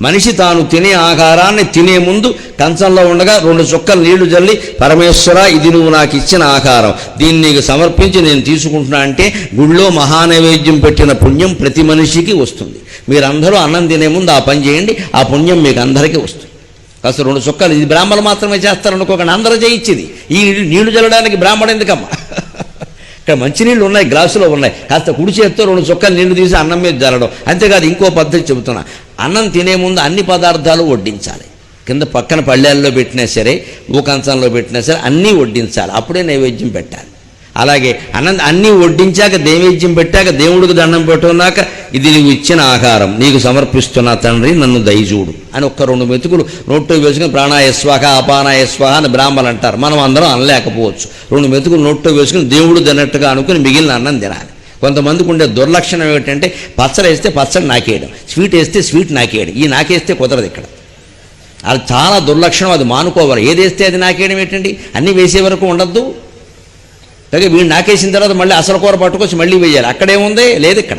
మనిషి తాను తినే ఆహారాన్ని తినే ముందు కంచంలో ఉండగా రెండు చుక్కలు నీళ్ళు జల్లి పరమేశ్వర ఇది నువ్వు నాకు ఇచ్చిన ఆహారం. దీన్ని నీకు సమర్పించి నేను తీసుకుంటున్నా అంటే గుళ్ళో మహానైవేద్యం పెట్టిన పుణ్యం ప్రతి మనిషికి వస్తుంది. మీరందరూ అన్నం తినే ముందు ఆ పని చేయండి ఆ పుణ్యం మీకు అందరికీ వస్తుంది. కాస్త రెండు చుక్కలు ఇది బ్రాహ్మణులు మాత్రమే చేస్తారనుకోకండి అందరూ చేయించింది. ఈ నీళ్ళు జల్లడానికి బ్రాహ్మణ ఎందుకమ్మా? ఇక్కడ మంచినీళ్ళు ఉన్నాయి గ్లాసులో ఉన్నాయి. కాస్త కుడి చేత్తో రెండు చుక్కలు నీళ్ళు తీసి అన్నం మీద జరడం అంతేకాదు ఇంకో పద్ధతి చెబుతున్నా. అన్నం తినే ముందు అన్ని పదార్థాలు వడ్డించాలి. కింద పక్కన పళ్ళేల్లో పెట్టినా సరే ఊకంచంలో పెట్టినా సరే అన్నీ వడ్డించాలి. అప్పుడే నైవేద్యం పెట్టాలి. అలాగే అన్నం అన్నీ వడ్డించాక దేవేద్యం పెట్టాక దేవుడికి దండం పెట్టుకున్నాక ఇది నీకు ఇచ్చిన ఆహారం నీకు సమర్పిస్తున్న తండ్రి నన్ను దయచూడు అని ఒక్క రెండు మెతుకులు నోట్లో వేసుకుని ప్రాణాయస్వాహ అపానాయస్వాహ అని బ్రాహ్మణులు అంటారు. మనం అందరం అనలేకపోవచ్చు. రెండు మెతుకులు నోట్లో వేసుకుని దేవుడు తినట్టుగా అనుకుని మిగిలిన అన్నం తినాలి. కొంతమందికి ఉండే దుర్లక్షణం ఏమిటంటే పచ్చడి వేస్తే పచ్చడి నాకేయడం స్వీట్ వేస్తే స్వీట్ నాకేయడం. ఈ నాకేస్తే కుదరదు ఇక్కడ. అది చాలా దుర్లక్షణం అది మానుకోవాలి. ఏది వేస్తే అది నాకేయడం ఏంటండి? అన్నీ వేసే వరకు ఉండద్దు. అలాగే వీడు నాకేసిన తర్వాత మళ్ళీ అసలు కూర పట్టుకొచ్చి మళ్ళీ వేయాలి అక్కడేముంది లేదు ఇక్కడ.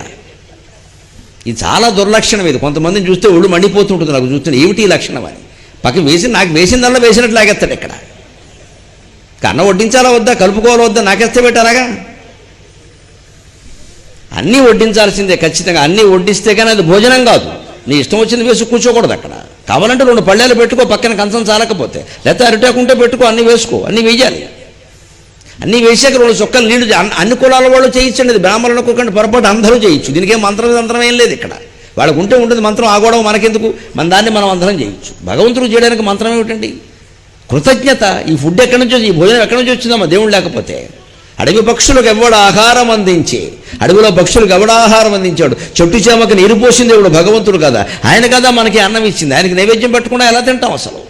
ఇది చాలా దుర్లక్షణం ఇది. కొంతమందిని చూస్తే ఒళ్ళు మండిపోతుంటుంది నాకు చూస్తే ఏమిటి లక్షణం అని? పక్కన వేసి నాకు వేసిందల్లా వేసినట్లు లాగేస్తాడు ఇక్కడ. కన్న వడ్డించాలా వద్దా? కలుపుకోవాలా వద్దా? నాకేస్తే పెట్టారాగా అన్నీ వడ్డించాల్సిందే ఖచ్చితంగా. అన్నీ వడ్డిస్తే కానీ అది భోజనం కాదు. నీ ఇష్టం వచ్చింది వేసి కూర్చోకూడదు అక్కడ. కావాలంటే రెండు పళ్ళేలు పెట్టుకో పక్కన కంచం చాలకపోతే. లేకపోతే అరిటాకుంటే పెట్టుకో అన్నీ వేసుకో అన్నీ వేయాలి అన్ని వేసాక రెండు చుక్కలు నీళ్ళు అన్ని- కులాల వాళ్ళు చేయించండి. బ్రాహ్మణులు అనుకోకండి పొరపాటు అందరూ చేయొచ్చు దీనికేం మంత్రం అంతరం ఏం లేదు ఇక్కడ. వాళ్ళకు ఉంటే ఉంటుంది మంత్రం ఆ మనకెందుకు? మన దాన్ని మనం అందరం చేయొచ్చు భగవంతుడు చేయడానికి మంత్రం ఏమిటండి? కృతజ్ఞత. ఈ ఫుడ్ ఎక్కడి నుంచి ఈ భోజనం ఎక్కడి నుంచి వచ్చిందమ్మా? దేవుడు లేకపోతే. అడవి పక్షులకు ఎవడు ఆహారం అందించి? అడవిలో పక్షులకు ఎవడు ఆహారం అందించాడు? చెట్టు చేమకు నీరు పోసింది దేవుడు భగవంతుడు కదా. ఆయన కదా మనకి అన్నం ఇచ్చింది. ఆయనకి నైవేద్యం పెట్టకుండా ఎలా తింటాం అసలు?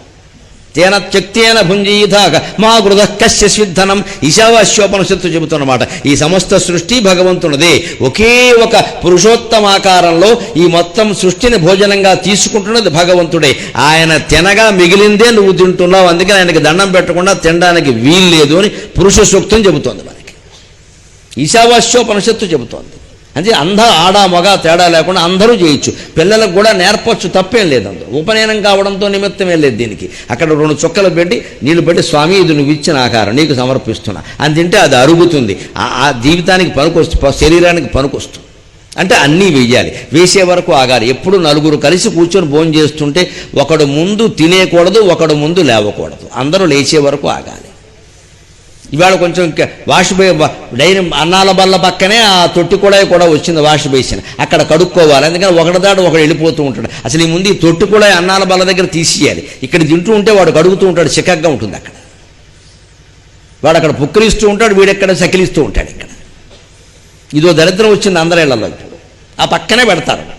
తేన త్యక్తేన భుంజీతాక మా గృధ కశ్య సిద్ధనం. ఈశావాస్యోపనిషత్తు చెబుతున్నమాట. ఈ సమస్త సృష్టి భగవంతునిదే. ఒకే ఒక పురుషోత్తమాకారంలో ఈ మొత్తం సృష్టిని భోజనంగా తీసుకుంటున్నది భగవంతుడే. ఆయన తినగా మిగిలిందే నువ్వు తింటున్నావు. అందుకని ఆయనకి దండం పెట్టకుండా తినడానికి వీల్లేదు అని పురుష సూక్తం చెబుతోంది మనకి. ఈశావాస్యోపనిషత్తు చెబుతోంది. అంటే అందరూ ఆడ మగ తేడా లేకుండా అందరూ చేయొచ్చు. పిల్లలకు కూడా నేర్పచ్చు తప్పేం లేదు అందులో. ఉపనయనం కావడంతో నిమిత్తమే లేదు దీనికి. అక్కడ రెండు చుక్కలు పెట్టి నీళ్ళు పెట్టి స్వామి ఇది నువ్వు ఇచ్చిన ఆకారం నీకు సమర్పిస్తున్నా. అని తింటే అది అరుగుతుంది. ఆ- ఆ జీవితానికి పనికొస్తు శరీరానికి పనికొస్తుంది. అంటే అన్నీ వేయాలి వేసే వరకు ఆగాలి. ఎప్పుడు నలుగురు కలిసి కూర్చొని భోజనం చేస్తుంటే ఒకడు ముందు తినేయకూడదు ఒకడు ముందు లేవకూడదు. అందరూ లేచే వరకు ఆగాలి. ఇవాళ కొంచెం వాష్ బే డైరీ అన్నాల బల్ల పక్కనే ఆ తొట్టి కూడా కూడా వచ్చింది వాష్ బేసిన్ అక్కడ కడుక్కోవాలి. ఎందుకంటే ఒకటి దాటి ఒకడు వెళ్ళిపోతూ ఉంటాడు. అసలు ఈ ముందు ఈ తొట్టి కూడా అన్నాల బల్ల దగ్గర తీసేయాలి. ఇక్కడ తింటూ ఉంటే వాడు కడుగుతూ ఉంటాడు. చిక్కగా ఉంటుంది అక్కడ. వాడు అక్కడ పుక్కలిస్తూ ఉంటాడు. వీడెక్కడ సకిలిస్తూ ఉంటాడు ఇక్కడ. ఇదో దరిద్రం వచ్చింది అందరేళ్ళలో ఇప్పుడు. ఆ పక్కనే పెడతారు.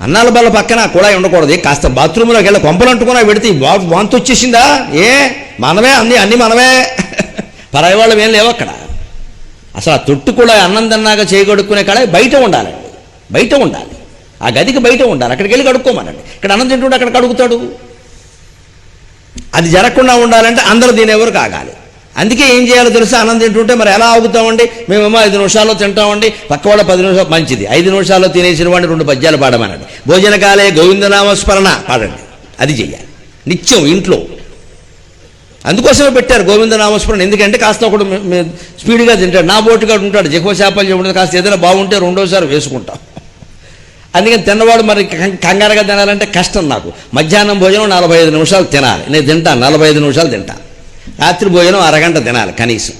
అన్నాల బల్ల పక్కన కూడా ఉండకూడదు. కాస్త బాత్రూంలోకి వెళ్ళి కొంపలు అంటుకున్నా పెడితే వా- వాంతి వచ్చేసిందా? ఏ? మనమే అన్ని అన్ని మనమే. పరాయి వాళ్ళు ఏం లేవు అక్కడ. అసలు ఆ తొట్టు కూడా అన్నం తిన్నాక చేయగడుక్కునే కాడ బయట ఉండాలండి. బయట ఉండాలి. ఆ గదికి బయట ఉండాలి. అక్కడికి వెళ్ళి కడుక్కోమనండి. ఇక్కడ అన్నం తింటుంటే అక్కడ కడుగుతాడు. అది జరగకుండా ఉండాలంటే అందరూ దీని ఎవరు కాగాలి? అందుకే ఏం చేయాలో తెలుసా? అన్నం తింటుంటే మరి ఎలా ఆగుతామండి? మేమేమో ఐదు నిమిషాల్లో తింటామండి. పక్క వాళ్ళ పది నిమిషాలు మంచిది. ఐదు నిమిషాల్లో తినేసిన వాడిని రెండు పద్యాలు పాడమనండి. భోజనకాలే గోవిందనామస్మరణ పాడండి. అది చెయ్యాలి. నిత్యం ఇంట్లో. అందుకోసమే పెట్టారు గోవిందనామస్మరణ. ఎందుకంటే కాస్త ఒకడు స్పీడ్గా తింటాడు. నా బోటుగా ఉంటాడు. జగవ చేపలు చెప్పడం కాస్త ఏదైనా బాగుంటే రెండోసారి వేసుకుంటాం. అందుకని తిన్నవాడు మరి కంగారుగా తినాలంటే కష్టం నాకు. మధ్యాహ్నం భోజనం నలభై ఐదు నిమిషాలు తినాలి. నేను తింటాను. నలభై ఐదు నిమిషాలు తింటాను. రాత్రి భోజనం అరగంట తినాలి కనీసం.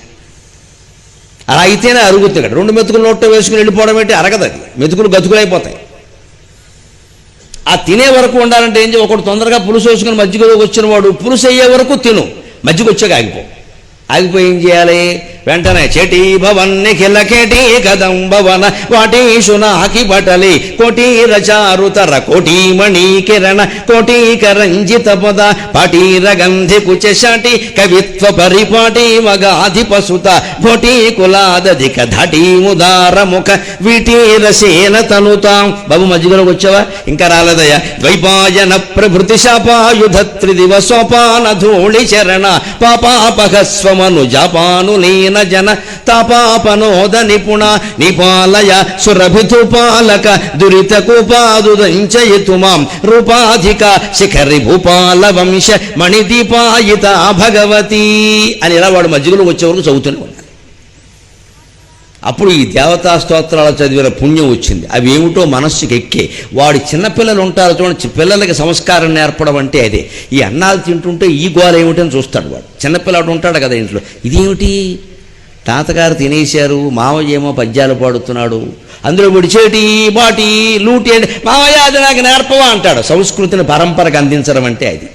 అలా అయితేనే అరుగుతుంది రెండు మెతుకులు నోట్లో వేసుకుని వెళ్ళిపోవడం ఏంటి? అరగదు అది. మెతుకులు గతుకులైపోతాయి. ఆ తినే వరకు ఉండాలంటే ఏం చేయ ఒకడు తొందరగా పులుసు వేసుకుని మజ్జిగలోకి వచ్చిన వాడు పులుసు అయ్యే వరకు తిను. మజ్జిగ వచ్చాక ఆగిపో. ఆగిపోయి ఏం చేయాలి? వెంటనే చెటి భవన్ నిఖిల కేటి కదం భవన వాటీషు నాకి బటలి కోటీర చారుతర కోటీమణి కిరణ కోటీకరంజిత పద పటీర గంధి కుచశాటి కవిత్వ పరిపాటి మగాధి పసుత భోటి కులాదధిక ధటి ముదార ముఖ వీటీర సేన తనుతాం. బాబు మధ్యలోకి వచ్చావా? ఇంకా రాలేదయ్యా. ద్వైపాయన ప్రభృతి శాపాయుధ త్రిదివ సోపాన ధూళి చరణ పాపాపహస్వమను జపాను నీన దీన జన తపాపనోద నిపుణ నిపాలయ సురభితుపాలక దురిత మాం రూపాధిక శిఖరి భూపాల వంశ మణిదీపాయిత భగవతి అని ఇలా వాడు మధ్యలో వచ్చే వరకు చదువుతూనే ఉన్నాడు. అప్పుడు ఈ దేవతా స్తోత్రాలు చదివిన పుణ్యం వచ్చింది. అవి ఏమిటో మనస్సుకి ఎక్కే. వాడి చిన్నపిల్లలు ఉంటారు చూడండి పిల్లలకి సంస్కారం నేర్పడం అంటే అదే. ఈ అన్నాలు తింటుంటే ఈ గోల ఏమిటని చూస్తాడు వాడు. చిన్నపిల్లాడు ఉంటాడు కదా ఇంట్లో. ఇదేమిటి? తాతగారు తినేశారు మావయ్య ఏమో పద్యాలు పాడుతున్నాడు. అందులో విడిచేటి బాటి లూటి అంటే మావయ్య అది నాకు నేర్పవా అంటాడు. సంస్కృతిని పరంపరకు అందించడం అంటే అది.